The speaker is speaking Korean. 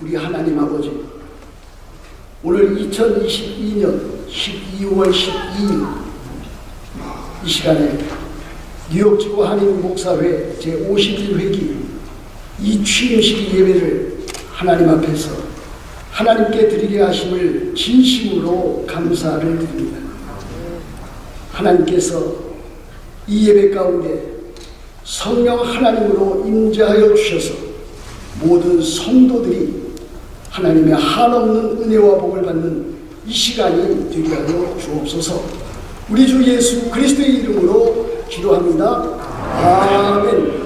우리 하나님 아버지 오늘 2022년 12월 12일 이 시간에 뉴욕지구 한인 목사회 제51회기 이 취임식 예배를 하나님 앞에서 하나님께 드리게 하심을 진심으로 감사를 드립니다. 하나님께서 이 예배 가운데 성령 하나님으로 임재하여 주셔서 모든 성도들이 하나님의 한없는 은혜와 복을 받는 이 시간이 되게 하여 주옵소서. 우리 주 예수 그리스도의 이름으로 기도합니다. 아멘.